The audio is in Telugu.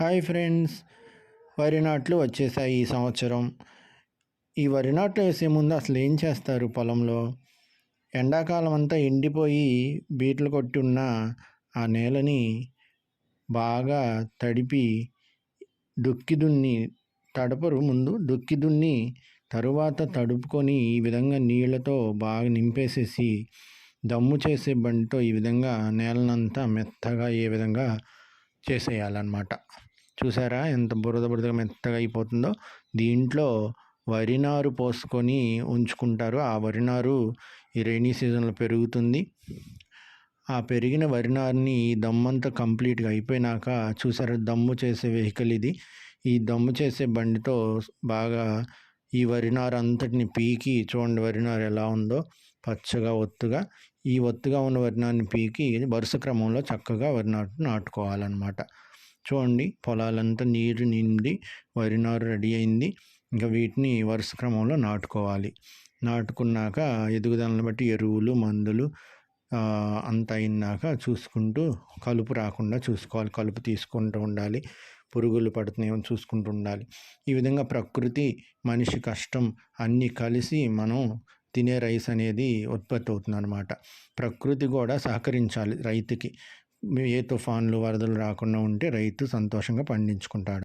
Hi friends. వరి నాట్లు వచ్చేసాయి ఈ సంవత్సరం. ఈ వరి నాట్లు వేసే ముందు అసలు ఏం చేస్తారు పొలంలో? ఎండాకాలం అంతా ఎండిపోయి బీట్లు కొట్టి ఉన్న ఆ నేలని బాగా తడిపి దుక్కి దున్ని తడపరు ముందు దుక్కి దున్ని తరువాత తడుపుకొని ఈ విధంగా నీళ్ళతో బాగా నింపేసేసి దమ్ము చేసే బండితో ఈ విధంగా నేలనంతా మెత్తగా ఏ విధంగా చేసేయాలన్నమాట. చూసారా ఎంత బురద బురదగా మెత్తగా అయిపోతుందో? దీంట్లో వరినారు పోసుకొని ఉంచుకుంటారు. ఆ వరినారు ఈ రైనీ సీజన్లో పెరుగుతుంది. ఆ పెరిగిన వరినారిని దమ్మంతా కంప్లీట్గా అయిపోయినాక చూసారా దమ్ము చేసే వెహికల్ ఇది. ఈ దమ్ము చేసే బండితో బాగా ఈ వరినారు అంతటిని పీకి చూడండి వరినారు ఎలా ఉందో. పచ్చగా ఒత్తుగా. ఈ ఒత్తుగా ఉన్న వరినాన్ని పీకి వరుస క్రమంలో చక్కగా వరినారు నాటుకోవాలన్నమాట. చూడండి పొలాలంతా నీరు నిండి వరి నారు రెడీ అయింది. ఇంకా వీటిని వరుస క్రమంలో నాటుకోవాలి. నాటుకున్నాక ఎదుగుదలను బట్టి ఎరువులు మందులు అంత అయినాక చూసుకుంటూ కలుపు రాకుండా చూసుకోవాలి. కలుపు తీసుకుంటూ ఉండాలి. పురుగులు పడుతున్నాయో చూసుకుంటూ ఉండాలి. ఈ విధంగా ప్రకృతి మనిషి కష్టం అన్నీ కలిసి మనం తినే రైస్ అనేది ఉత్పత్తి అవుతుంది అనమాట ప్రకృతి కూడా సహకరించాలి రైతుకి. ఏ తుఫాన్లు వరదలు రాకుండా ఉంటే రైతు సంతోషంగా పండించుకుంటాడు.